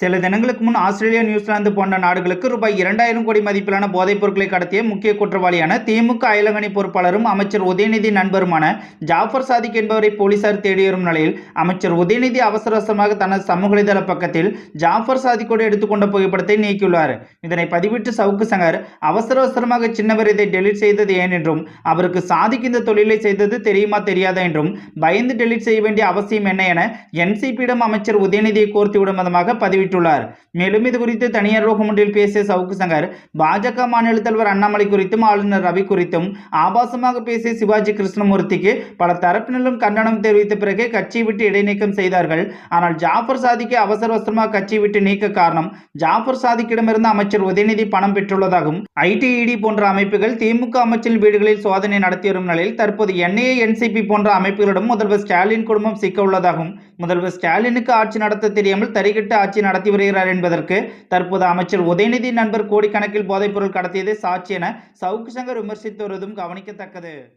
சில தினங்களுக்கு முன் ஆஸ்திரேலியா நியூசிலாந்து போன்ற நாடுகளுக்கு ரூபாய் இரண்டாயிரம் கோடி மதிப்பிலான போதைப் பொருட்களை கடத்திய முக்கிய குற்றவாளியான திமுக அயலங்கணி பொறுப்பாளரும் அமைச்சர் உதயநிதி நண்பருமான ஜாஃபர் சாதிக் என்பவரை போலீசார் தேடி வரும் நிலையில் அமைச்சர் உதயநிதி அவசர அவசரமாக தனது சமூக வலைதள பக்கத்தில் ஜாஃபர் சாதிக்கோடு எடுத்துக்கொண்ட புகைப்படத்தை நீக்கியுள்ளார். இதனை பதிவிட்டு சவுக்கு சங்கர் அவசர அவசரமாக சின்னவர் இதை டெலீட் செய்தது ஏன் என்றும் அவருக்கு சாதிக் இந்த தொழிலை செய்தது தெரியுமா தெரியாதா என்றும் பயந்து டெலீட் செய்ய வேண்டிய அவசியம் என்ன என என்சிபியிடம் அமைச்சர் உதயநிதியை கோர்த்து விடும் விதமாக பதிவிட்டுள்ளார் மேலும் இது குறித்து தனியார் ரோகம் ஒன்றில் பேசிய சவுக்கு சங்கர் பாஜக மாநில தலைவர் அண்ணாமலை குறித்தும் ஆளுநர் ரவி குறித்தும் ஆபாசமாக பேசிய சிவாஜி கிருஷ்ணமூர்த்திக்கு பல தரப்பினரும் கண்டனம் தெரிவித்த பிறகு கட்சியை விட்டு இடைநீக்கம் செய்தார்கள். ஆனால் ஜாஃபர் சாதிக்கு அவசர அவசரமாக கட்சியை விட்டு நீக்க காரணம் ஜாஃபர் சாதிக்கிடமிருந்து அமைச்சர் உதயநிதி பணம் பெற்றுள்ளதாகவும் ஐடிஇடி போன்ற அமைப்புகள் திமுக அமைச்சரின் வீடுகளில் சோதனை நடத்தி வரும் நிலையில் தற்போது என்ஐஏ என்சிபி போன்ற அமைப்புகளிடம் முதல்வர் ஸ்டாலின் குடும்பம் சிக்க உள்ளதாகவும் முதல்வர் ஸ்டாலினுக்கு ஆட்சி நடத்த தெரியாமல் தறிகட்டு ஆட்சி நடத்தி வருகிறார் என்பதற்கு தற்போது அமைச்சர் உதயநிதி நண்பர் கோடிக்கணக்கில் போதைப்பொருள் கடத்தியதே சாட்சி என சவுக்கு சங்கர் விமர்சித்து வருவதும் கவனிக்கத்தக்கது.